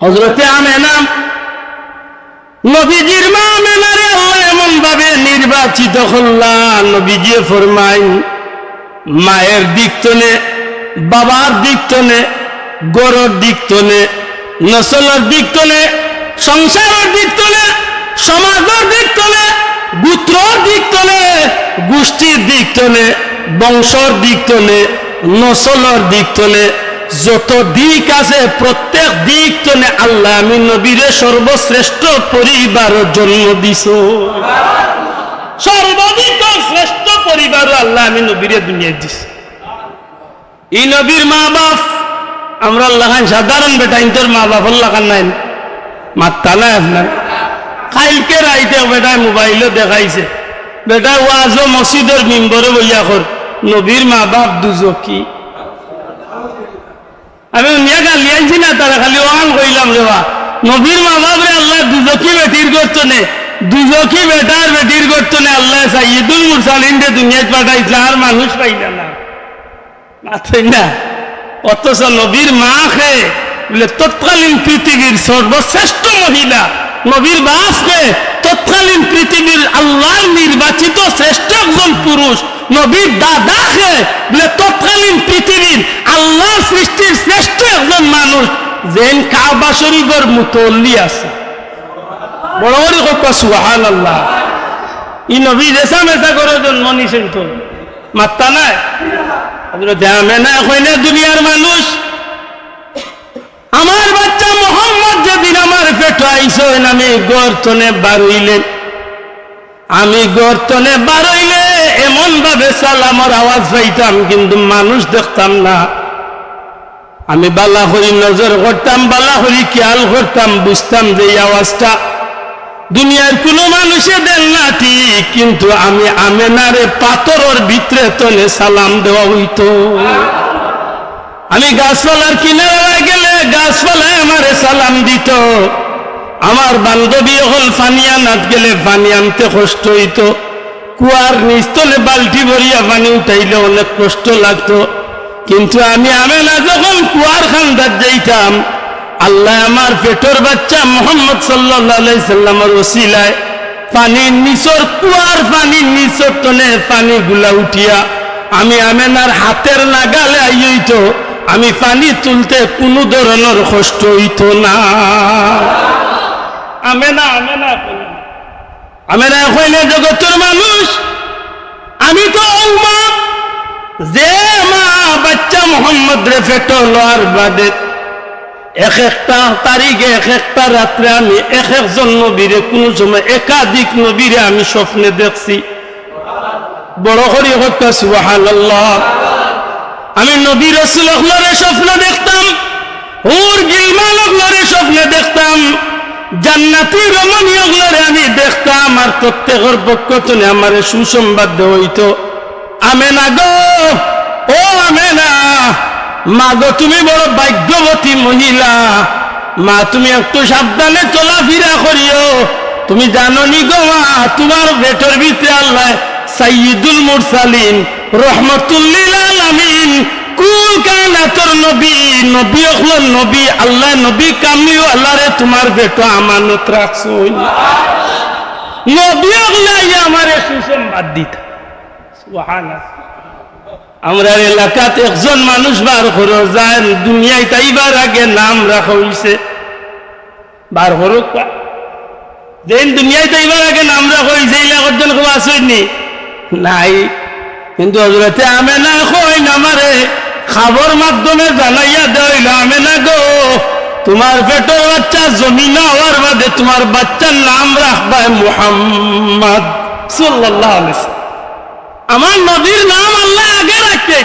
হজরতে আমেনা নবীজির মা আমেনারে এমন ভাবে নির্বাচিত করলা নবীজি ফরমাই মায়ের দিক তনে বাবার দিক তনে গরর দিক তনে নসলের দিক তনে সংসারের দিক তনে সমাজের দিক তনে গুত্রর দিক তনে গোষ্ঠীর দিক তনে বংশর দিক তনে নসলের দিক তনে যত দিক আছে, প্রত্যেক দিক তনে আল্লাহ আমি নবীরে সর্বশ্রেষ্ঠ পরিবার জন্ম দিছ। সর্বাধিক শ্রেষ্ঠ পরিবার আল্লাহ আমি নবীরে দুনিয়া দিছ। এই নবীর মা বাপ আমরা আল্লাহ খান সাধারণ বেটা ইন্তর মা বাপ আল্লাহ নাই। মাত্তা নাই আপনার। কালকে রাইতে বেটায় মোবাইলও দেখাইছে। বেটায় ওয়াজও মসজিদের মিম্বরে বইয়া কর। নবীর মা বাপ দুজকি আমি নিয়ে গালি না, তারা খালি ওয়ান কইলাম রে বা নবীর মা বাপ রে আল্লাহ দুজকি বেটির করতো নে দুজকি বেটার বেটির করতো নে আল্লাহ সাইদুল মুরসালিন রে দুনিয়ায় পাঠাইছে, আর মানুষ পাইলা না। মাথায় না। অথচ নবীর মা খে, বলে তৎকালীন পৃথিবীর সর্বশ্রেষ্ঠ মহিলা। নবীর বাসকে তৎকালীন পৃথিবীর আল্লাহর নির্বাচিত শ্রেষ্ঠ একজন পুরুষ নবীর দাদা বলে তৎকালীন পৃথিবীর আল্লাহর সৃষ্টির শ্রেষ্ঠ একজন মানুষ যেন কাবা শরীফের মুতল্লি আছে। বড় বড় কথা সুহান আল্লাহ ই নবী রেসা মেসা করে জন্ম নিছেন তো। মাত্তা নাই। দুনিয়ার মানুষ, আমার যেদিন পেট আইসো আমি গর্তনে বারইলেন। আমি গর্তনে বারইলে এমন ভাবে সালামর আওয়াজ পাইতাম, কিন্তু মানুষ দেখতাম না। আমি বালা হরি নজর করতাম বালা হরি খেয়াল করতাম, বুঝতাম যে এই আওয়াজটা দুনিয়ার কোনো মানুষে দেন না ঠিক, কিন্তু আমি আমেনারে পাথরের ভিতরে তলে সালাম দেওয়া হইতো। আমি গাছপালার কিনারে গেলে গাছপালায় আমারে সালাম দিত। আমার বান্ধবী হল পানি আনাত গেলে পানি আনতে কষ্ট হইতো। কুয়ার নিস্তলে বালতি ভরিয়া পানি উঠাইলে অনেক কষ্ট লাগতো। কিন্তু আমি আমেনা যখন কুয়ার খান্দার যাইতাম, আল্লাহ আমার পেটর বাচ্চা মোহাম্মদ সাল্লামের ওসিলায় পানির নিচর, কুয়ার পানির নিচর তনে পানি গুলা উঠিয়া আমি আমেনার হাতের নাগালে আইত আমি পানি তুলতে কোনো ধরনের কষ্ট হইত না। আমেনা আমেনা আমেনা কইলে জগতের মানুষ, আমি তো মা যে মা বাচ্চা মোহাম্মদ রে ফেটো লওয়ার বাদে এক একটা তারিখে, এক একটা রাত্রে আমি এক একজন নবীরে, কোনো সময় একাধিক নবীরে আমি স্বপ্নে দেখছি। বড় করি হত্যা সুবাহান আমি নবী রসুলরে স্বপ্ন দেখতাম, হুর গিলমান স্বপ্নে দেখতাম। জান্নাতি রমণী অগলরে আমি দেখতাম আর প্রত্যেকের পক্ষ তুমি আমার সুসংবাদ হইতো আমেনা গো, ও আমেনা, মা গো, তুমি বড় ভাগ্যবতী মহিলা। মা, তুমি একটু সাবধানে চলাফেরা করিও। তুমি জানো নি গো মা, তোমার বেটর ভিতরে আল্লাহ সাইয়দুল মুরসালিন রহমতুল্লিল আলামিন কুল কায়নাতর নবী নবী হল নবী, আল্লাহ নবী কামিও আল্লাহরে তোমার বেটো আমানত রাখছো। নবী হলে আমারে সুসংবাদ দিতা। আমরা এলাকাতে একজন মানুষ বার করো যায়, দুনিয়ায় তাইবার আগে নাম রাখা হইছে। বার করুক পা। যেন দুনিয়ায় তাইবার আগে নাম রাখা হইছে, এই একজন কেউ আসেনি নাই। কিন্তু হজরতে আমে না কই আমারে খাবর মাধ্যমে জানাইয়া দেইল আমে না গো, তোমার পেটের বাচ্চা জমিন হওয়ার বাদে তোমার বাচ্চার নাম রাখবা মুহাম্মদ সাল্লাল্লাহু আলাইহি। আমার নবীর নাম আল্লাহ আগে রাখতে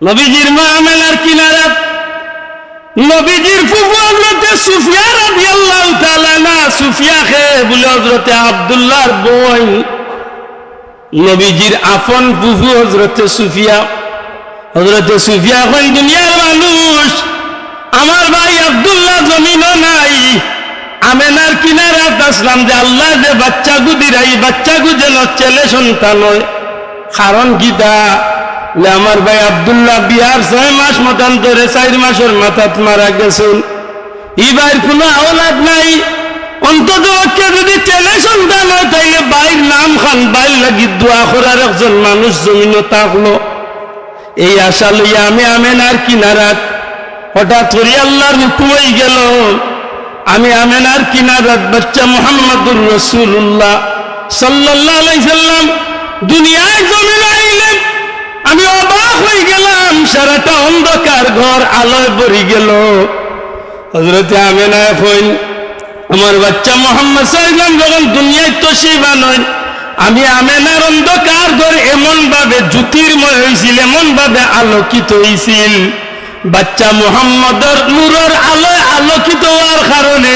নবীজির মা আমেনার কিনারা, নবীজির ফুফু হজরতে সুফিয়া রাদিয়াল্লাহু তাআলা না সুফিয়া খে বলে হজরতে আব্দুল্লাহর বই নবীজির আপন ফুফু হজরতে সুফিয়া হজরতে সুফিয়া এখন দুনিয়ার মানুষ, আমার ভাই আব্দুল্লাহ জমিনও নাই। আমেনার কিনারাত আসলাম যে আল্লাহ যে বাচ্চা গুদিরা এই বাচ্চা যেন ছেলে সন্তান কারণ গীতা আমার ভাই আব্দুল্লাহ বিহার ছয় মাস মতান ধরে চার মাসের মাথাত মারা গেছেন। এবার কোনো আওলাদ নাই। অন্তত পক্ষে যদি ছেলে সন্তান হয়, তাইলে বাইর নাম খান বাইর লাগি দোয়া করার একজন মানুষ জমিন থাকল। এই আশা লইয়া আমি আমেনার কিনারাত হঠাৎ করে আল্লাহর হুকুম হয়ে গেল। আমি আমেনার কিনারাত বাচ্চা মোহাম্মদুর রসুল্লাহ সাল্লাম দুনিয়ায় জমিন আইলেন আমি অবাক হয়ে গেলাম, সারাটা অন্ধকার ঘর আলোয় ভরে গেল। হজরতে আমেনা এখন আমার বাচ্চা মোহাম্মদ সাল্লাম যখন দুনিয়ায় তসিবা নয় আমি আমেনার অন্ধকার ঘর এমন ভাবে জ্যোতির্ময় হয়েছিল এমন ভাবে আলোকিত হয়েছিল বাচ্চা মোহাম্মদর নূরের আলোয় আলোকিত হওয়ার কারণে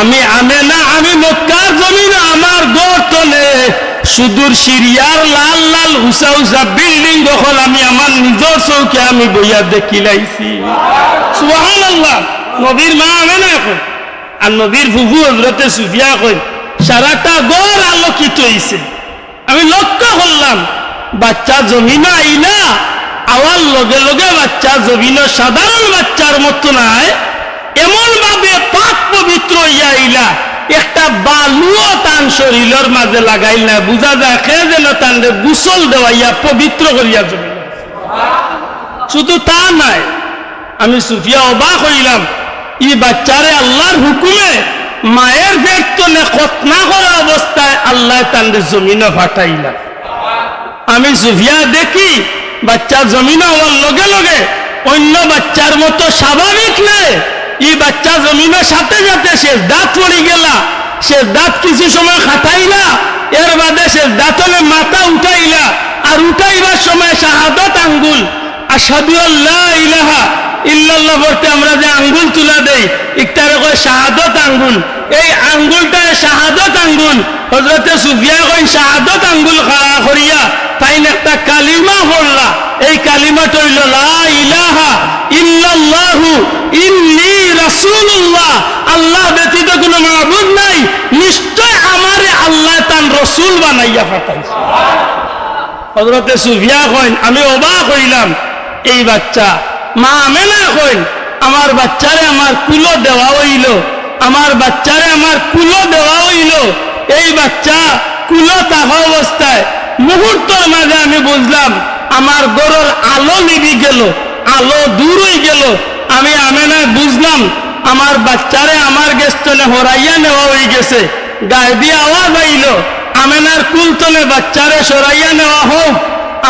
আমি আমেনা, আমি মক্কার জমিন, আমার গর্তনে সুদূর সিরিয়ার লাল লাল উষা উষা বিল্ডিং দখল আমি আমার নিজের চৌকে আমি বইয়া দেখিলাইছি সুহান আল্লাহ নবীর মা আমেনা এখন আর নবীর ফুফু হজরতে সুফিয়া কই সারাটা গড় আলোকিত হয়েছে আমি লক্ষ্য করলাম, বাচ্চা জমি জমিন আইলা আওয়ার লগে লগে বাচ্চা জমিন সাধারণ বাচ্চার মতো নাই। এমন ভাবে পাক পবিত্র হইয়া আইলা। একটা বালুও তান শরীরের মাঝে লাগাইল না বুঝা যায় খেয়ে যেন তান গুসল দেওয়াইয়া পবিত্র করিয়া জমিন শুধু তা নাই, আমি সুফিয়া অবাক হইলাম। ই বাচ্চারে আল্লাহর হুকুমে মায়ের পেট তলে খতনা করা অবস্থায় আল্লাহ তাদের জমিনে ফাটাইলাম আমি সুফিয়া দেখি, বাচ্চা জমিনে হওয়ার লগে লগে অন্য বাচ্চার মতো স্বাভাবিক নেই। ই বাচ্চা জমিনের সাথে সাথে সে দাঁত পড়ি গেলা সে দাঁত কিছু সময় খাটাইলা, এর বাদে সে দাঁতলে মাথা উঠাইলা, আর উঠাইবার সময় শাহাদত আঙ্গুল আর আসাদু আল্লাহ ইল্লাল্লাহ বলতে আমরা যে আঙ্গুল তুলা দেই, ইকতারে কয় শাহাদত আঙ্গুল। এই আঙ্গুলটা শাহাদত আঙ্গুল। হজরতে সুফিয়া কইন শাহাদত আঙ্গুল খাড়া করিয়া, তাইন একটা কালিমা পড়লা। এই কালিমা হইল, লা ইলাহা ইল্লাল্লাহু ইন্নী রাসূলুল্লাহ। আল্লাহ ব্যতীত কোনো মাবুদ নাই। নিশ্চয় আমারে আল্লাহ তান রসুল বানাইয়া পাঠাইছে। হজরতে সুফিয়া কইন আমি অবাক হইলাম, এই বাচ্চা মা আমেনা কইন আমার বাচ্চারে আমার কুলো দেওয়া হইল। আমার বাচ্চারে আমার কুলো দেওয়া হইল। এই বাচ্চা কুলো থাকা অবস্থায় মুহূর্তের মাঝে আমি বুঝলাম আমার গরুর আলো নিবি গেল, আলো দূর হয়ে গেল। আমি আমেনায় বুঝলাম আমার বাচ্চারে আমার গেস্তনে হরাইয়া নেওয়া হয়ে গেছে। গায়েবি আওয়াজ আইল, আমেনার কুলতলে বাচ্চারে সরাইয়া নেওয়া হোক।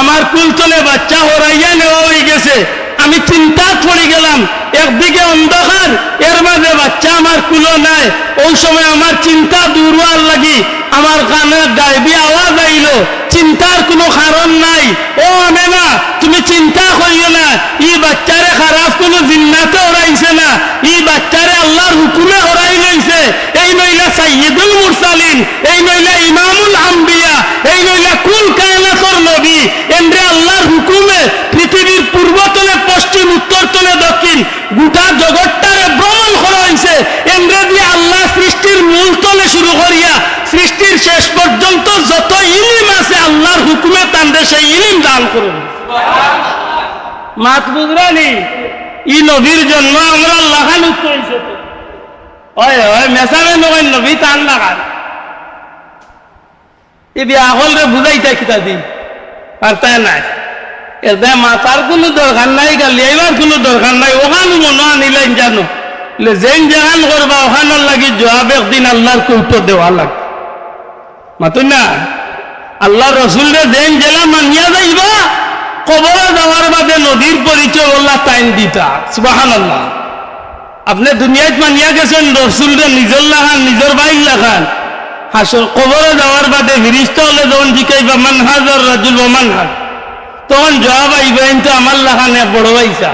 আমার কুলতলে বাচ্চা হরাইয়া নেওয়া হয়ে গেছে। আমি চিন্তা পড়ে গেলাম, একদিকে অন্ধকার, এর মাঝে বাচ্চা আমার কুলো নাই। ওই সময় আমার চিন্তা দূর হওয়ার লাগি। আমার কানে গাইবি আওয়াজ আইল। চিন্তার কোনো কারণ নাই। ও আমেনা, তুমি চিন্তা করিও না। ই বাচ্চারে খারাপ কোনো জিন্নাতে ওরাইছে না। ই বাচ্চারে আল্লাহর হুকুমে ওরাই লইছে। এই নইলা সাইয়্যিদুল মুরসালিন, এই নইলা ইমামুল আম্বিয়া, এই নইলা কুল কায়নাতর নবী। এন্দ্রে আল্লাহর হুকুমে পৃথিবীর পূর্বতলে, পশ্চিম, উত্তর তলে, দক্ষিণ, গোটা জগৎটারে ভ্রমণ করা হয়েছে এন্দ্রে দিয়ে আল্লাহ সৃষ্টির মূল তলে শুরু করিয়া সৃষ্টির শেষ পর্যন্ত যত ইলিম আছে আল্লাহর হুকুমে তান্ডে সেই ইলিম দান করুন। মাত বুঝরানি ই নবীর জন্ম আমরা লাগান এ কোনো নাই কোনো নাই। আনিলেন জানো? যেন জাহান করবা, ওখানোর লাগি জবাব একদিন আল্লাহর কৌটো দেওয়া লাগে মাতুন না? আল্লাহ রসুলরে যেন জেলা মানিয়া যাইবা, কবরে যাওয়ার বাদে নদীর পরিচয় আল্লাহ টাইম দিতা সুবাহান আল্লাহ আপনি দুনিয়াত মানিয়া গেছেন, রসুলরে নিজের লাগান, নিজের বাইক লাগান। হাসর কবরে যাওয়ার বাদে ফিরিস্ত হলে যখন জিকাইবা মানহাজ আর রাজুল মানহাজ তখন জবাব আইবা কিন্তু আমার লাগানে বড় ভাইসা।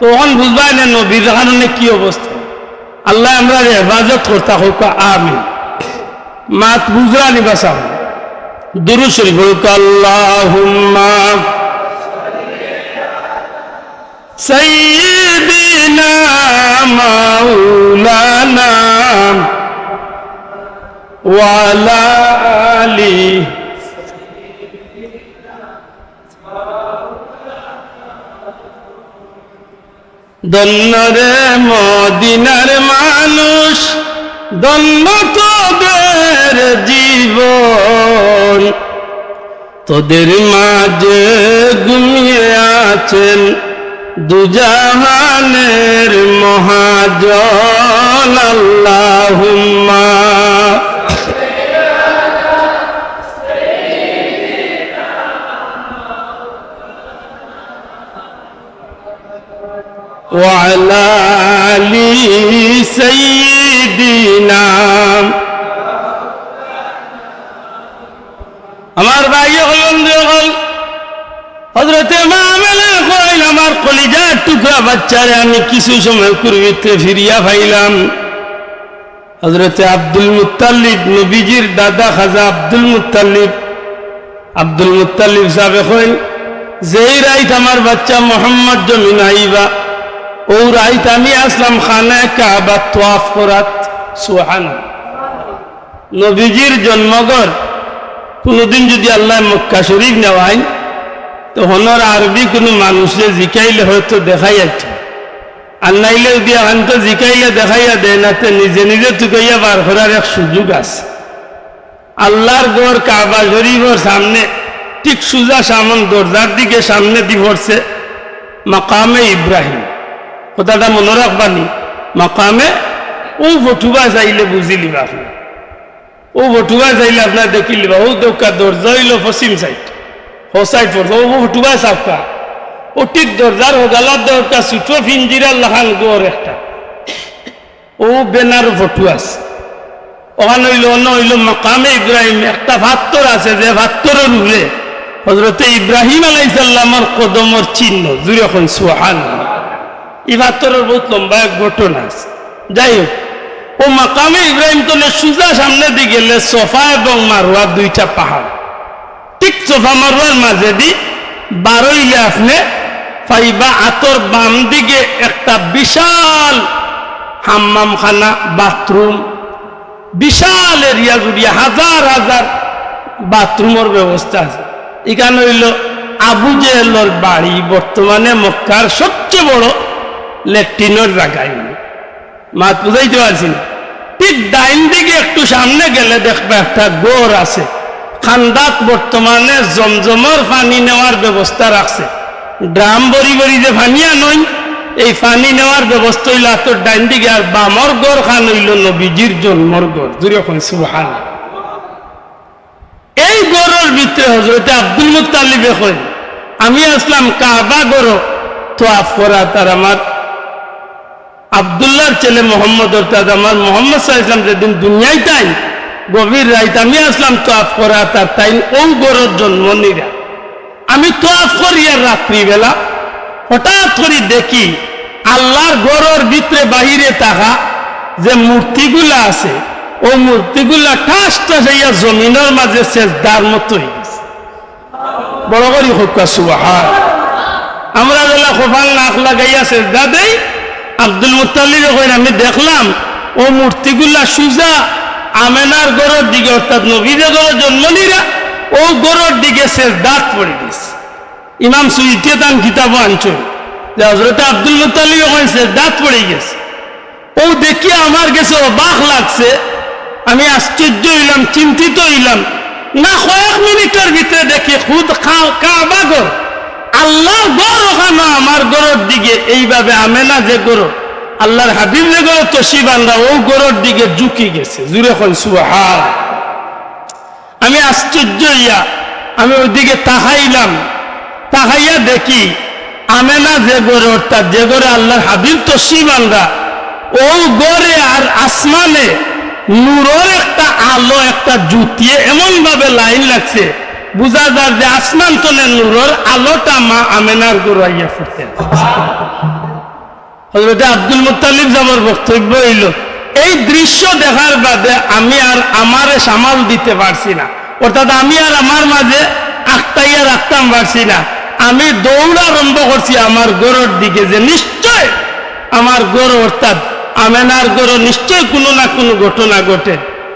তখন বুঝবা না নবীর লাগানে কি অবস্থা? আল্লাহ আমরা হেফাজত করতা হোক আমি মাত বুজরা নিবাসাম দুরু শরীফ আল্লাহুম্মা সাইয়্যিদিনা মাওলানা ওয়ালা আলি দন্নরে মদিনার মানুষ ধন্য তোদের জীবন তোদের মাঝে ঘুমিয়ে আছেন দুজাহানের মহাজন আল্লাহুম্মা وعلى آل سيدنا আমার ভাই হজরতে আমার কলিজার টুকরা বাচ্চারে আমি কিছু সময় পূর্বিতে ফিরিয়া পাইলাম। হজরতে আব্দুল মুতাল্লিব নবীজির দাদা খাজা আব্দুল মুতাল্লিব আব্দুল মুতাল্লিব সাহেব কইল যেই রাইত আমার বাচ্চা মোহাম্মদ জমিন আইবা, ও রাইত আমি আসলাম খানায় কাবা তোয়াফ করাত। সুহানা নবীজির জন্মগর কোনোদিন যদি আল্লাহ মক্কা শরীফ নেওয়াই তো হনর আরবি কোনো মানুষে জিকাইলে হয়তো দেখাই যাচ্ছে আর নাইলে যদি জিকাইলে দেখাইয়া দেয় না, তো নিজে নিজে টুকাইয়া বার করার এক সুযোগ আছে। আল্লাহর গড় কাবা শরীফের সামনে, ঠিক সুজা সামন দরজার দিকে সামনে দি পড়ছে মাকামে ইব্রাহিম। কথাটা মনে রাখবানি মাকামে ও ফটুবা চাইলে বুঝিলিবা আপনি ও ফটুবা চাইলে আপনার দেখিলিবা ও দোকা দরজা হইল পশ্চিম সাইড। ও সাইড পড়ছে, ও ফটুবা সাপকা ও ঠিক দরজার হোগালার দরকার ছুটো ফিঞ্জিরার লাহান গোর একটা। ও বেনার ফটু আছে ওখানে হইল, অন্য হইল মাকামে ইব্রাহিম, একটা ভাত্তর আছে যে ভাত্তরের উপরে হজরতে ইব্রাহিম আলাইসাল্লামর কদমর চিহ্ন, জুড়ে এখন সোহান এই ভাত্তরের বহুত লম্বা এক ঘটনা আছে। যাই হোক ও মাকামে ইব্রাহিম তো সুজা সামনে গেলে সোফা এবং মারোয়া দুইটা পাহাড়। ঠিক সোফা মারোয়ার মাঝে দি বারোইলে আপনি পাইবা আতর বাম দিকে একটা বিশাল হাম্মাম খানা বাথরুম। বিশাল এরিয়া জুড়িয়ে হাজার হাজার বাথরুমের ব্যবস্থা আছে। এখানে হইল আবু জেহেলর বাড়ি, বর্তমানে মক্কার সবচেয়ে বড় ল্যাট্রিনের জায়গায় মাত বুঝাইতে পারছি না। ঠিক ডাইন দিকে একটু সামনে গেলে দেখবে একটা গোর আছে। খান্দাত বর্তমানে জমজমর পানি নেওয়ার ব্যবস্থা রাখছে। ড্রাম বড়ি বড়ি যে পানিয়া নয় এই পানি নেওয়ার ব্যবস্থা হইল তোর ডাইন দিকে আর বামর গড় খান হইল নবীজির জন্মর গড়। এখন সুহান এই গড়ের ভিতরে হজরতে আব্দুল মুতালিবে কই আমি আসলাম কাবা গড়, তো আফ করা তার আমার আবদুল্লাহর ছেলে মোহাম্মদ, অর্থাৎ আমার মোহাম্মদ সাহা যেদিন দুনিয়ায় তাই, গভীর রাইত আমি আসলাম তো আফ করা তার তাই ও গড়ের জন্ম নিরা। আমি তো আফ করি আর রাত্রিবেলা, হঠাৎ করে দেখি আল্লাহর গড়ের ভিতরে বাহিরে থাকা যে মূর্তিগুলা আছে, ও মূর্তিগুলা ঠাস ঠাস হইয়া জমিনের মাঝে শেষদার মতো হয়ে গেছে বড় করি হোক আমরা বেলা খোফান নাক লাগাইয়া শেষদা দেই আব্দুল মুতাল্লিব কইন আমি দেখলাম, ও মূর্তিগুলা সুজা আমেনার গড়ের দিকে, অর্থাৎ নবীদের গড়ের জন্মনিরা ও গড়ের দিকে শেষ দাঁত পড়ে গেছে। ইমাম সুইটিয়ে তান কিতাব আনছো যে হজরত আব্দুল মুতাল্লিব কইন শেষ দাঁত পড়ে গেছে। ও দেখি আমার কাছে অবাক লাগছে, আমি আশ্চর্য হইলাম, চিন্তিত হইলাম। না কয়েক মিনিটের ভিতরে দেখি খুদ কাবা গর। আল্লাহ গড় ওখানে আমার গড়ের দিকে এইভাবে আমেনা যে গড় আল্লাহর হাবিব যে গড় তসি বান্ধা ও গড়ের দিকে ঝুঁকি গেছে। জুড়ে কই সুহার আমি আশ্চর্য হইয়া, আমি ওইদিকে তাহাইলাম। তাহাইয়া দেখি আমেনা যে গড়ে অর্থাৎ যে গড়ে আল্লাহর হাবিব তসি বান্ধা ও গড়ে আর আসমানে নূরের একটা আলো, একটা জুতিয়ে এমন ভাবে লাইন লাগছে বুঝা যায় যে আসমান তলে নূরের আলোটা মা আমেনার গোড়াইয়া ফুটতে হজরত আব্দুল মুতালিব যাবার বক্তব্য হইল, এই দৃশ্য দেখার বাদে আমি আর আমারে সামাল দিতে পারছি না। অর্থাৎ আমি আর আমার মাঝে আখতাইয়া রাখতাম পারছি না। আমি দৌড় আরম্ভ করছি আমার গড়ের দিকে যে নিশ্চয় আমার গড় অর্থাৎ আমেনার গড় নিশ্চয় কোনো না কোনো ঘটনা ঘটে।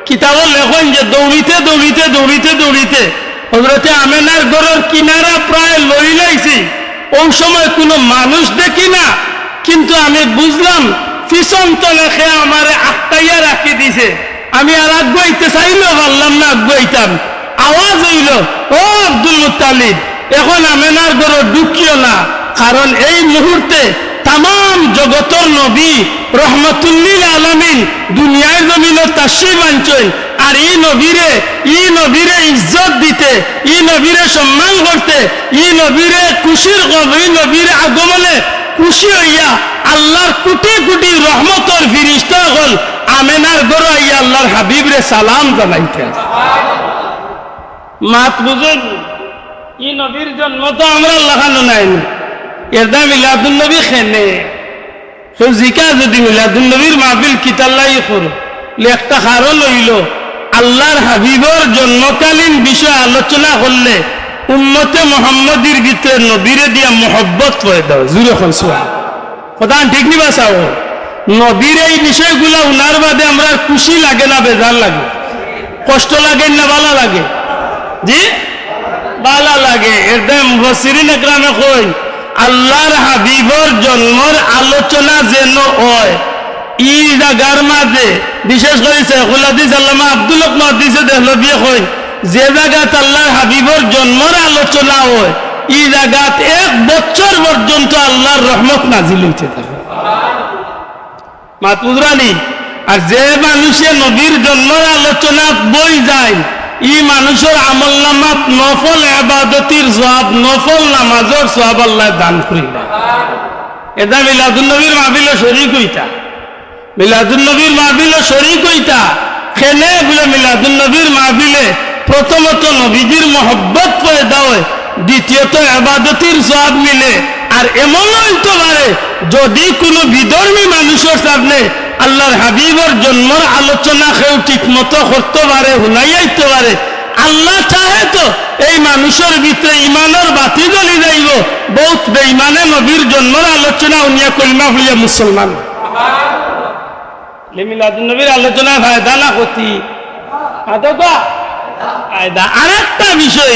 কিতাবও লেখন যে দৌড়িতে দৌড়িতে দৌড়িতে দৌড়িতে হজরতে আমেনার গড়ের কিনারা প্রায় লই লাইছি। ওই সময় কোনো মানুষ দেখি না। কিন্তু আমি বুঝলাম পিছন তলে খে আমার আটটাইয়া রাখি দিছে। আমি আর আগ্রহিতে চাইলেও পারলাম না আগ্রহিতাম আওয়াজ হইল, ও আব্দুল মুতালিব এখন আমেনার গরো ঢুকিও না। কারণ এই মুহূর্তে তাম জগতর নবী রহমতুল্লিল আলমিন দুনিয়ার জমিন তাসিব আনছেন আর ই নবীরে ই নবীরে ইজ্জত দিতে ই নবীরে সম্মান করতে ই নবীরে খুশির ই নবীরে আগমনে খুশি হইয়া আল্লাহর কোটি কোটি রহমতর ফিরিস্তা হল আমেনার গরো আইয়া আল্লাহর হাবিবরে সালাম জানাইতে। মাত বুঝেন? ই নবীর জন্ম তো আমরা লাগানো নাই এরদা মিলাদুল নবী খেনে। জিকা যদি মিলাদুল নবীর মাহফিল কিতাল্লাই করো, লেখটা হারও লইল। আল্লাহর হাবিবর জন্মকালীন বিষয় আলোচনা করলে উম্মতে মোহাম্মদীর ভিতরে নবীরে দিয়া মোহব্বত দাও জুড়ে খনসুয়া কথা ঠিক নিবা চাও নবীর এই বিষয়গুলো উনার বাদে আমরা খুশি লাগে না, বেজার লাগে। কষ্ট লাগে না ভালো লাগে? জি? ভালো লাগে। একদম বসিরিন একরামে কই, আল্লাহর হাবিবর জন্মর আলোচনা যেন হয়, ই জাগার মাঝে বিশেষ করে শেখুল হাদিস, আল্লামা আব্দুল মহাদিসে যে জায়গাত আল্লাহর হাবিবর জন্মর আলোচনা হয়, ই জায়গাত এক বছর পর্যন্ত আল্লাহর রহমত নাজিল আর যে মানুষে নবীর জন্মর আলোচনা বই যায়, ই মানুষের আমল নামাত নফল আবাদতির সব নফল নামাজর সব আল্লাহ দান করি এটা মিলাদুল নবীর মাহবিল হইতা। মিলাদুল নবীর মাহবিল শরিক হইতা খেলে বলে মিলাদুল নবীর মাহবিলে প্রথমত নবীজির মহব্বত পয়দা হয় দ্বিতীয়ত আবাদতির সব মিলে। আর এমন হইতে পারে, যদি কোনো বিধর্মী মানুষের সামনে আল্লাহর হাবিবর জন্মর আলোচনা কেউ ঠিক মতো করতে পারে হুনাইয়াইতে পারে, আল্লাহ চাহে তো এই মানুষের ভিতরে ইমানের বাতি জ্বলি যাইব। বহুত বেইমানে নবীর জন্মর আলোচনা উনিয়া কলমা হইয়া মুসলমান। মিলাদুল নবীর আলোচনা ফায়দা না বিষয়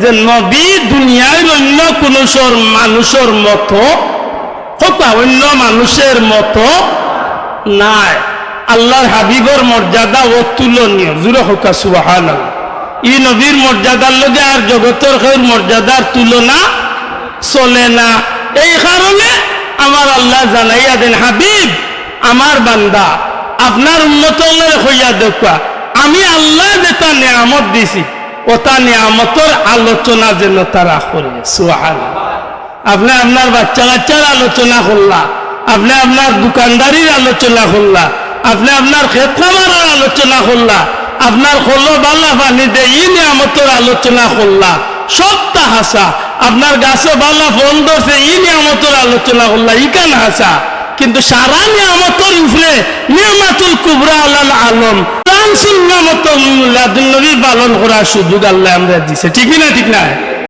যে নবী দুনিয়ার অন্য কোন মানুষের মতো হতা অন্য মানুষের মতো নাই। আল্লাহর হাবিবর মর্যাদা অতুলনীয়। জুড়ে হকা সুবাহান ই নবীর মর্যাদার লগে আর জগতের মর্যাদার তুলনা চলে না। এই কারণে আমার আল্লাহ জানাইয়া দেন, হাবিব, আমার বান্দা, আপনার উন্নত হইয়া দেখা আমি আল্লাহ যেটা নিয়ামত দিছি ওটা নিয়ামতর আলোচনা যেন তারা করে। সুহান আপনি আপনার বাচ্চা বাচ্চার আলোচনা করলা, আপনি আপনার দোকানদারির আলোচনা করলা, আপনি আপনার ক্ষেত খামারের আলোচনা করলা, আপনার হলো বাল্লা পানি দে ই নিয়ামতর আলোচনা করলা সবটা হাসা আপনার গাছে বাল্লা বন্ধ ধরছে, ই নিয়ামতর আলোচনা করলা ইকান হাসা কিন্তু সারা নিয়ামতর উপরে নিয়ামাতুল কুবরা আলাল আলম পালন করার সুযোগ আল্লাহ আমরা দিছে। ঠিক না ঠিক না?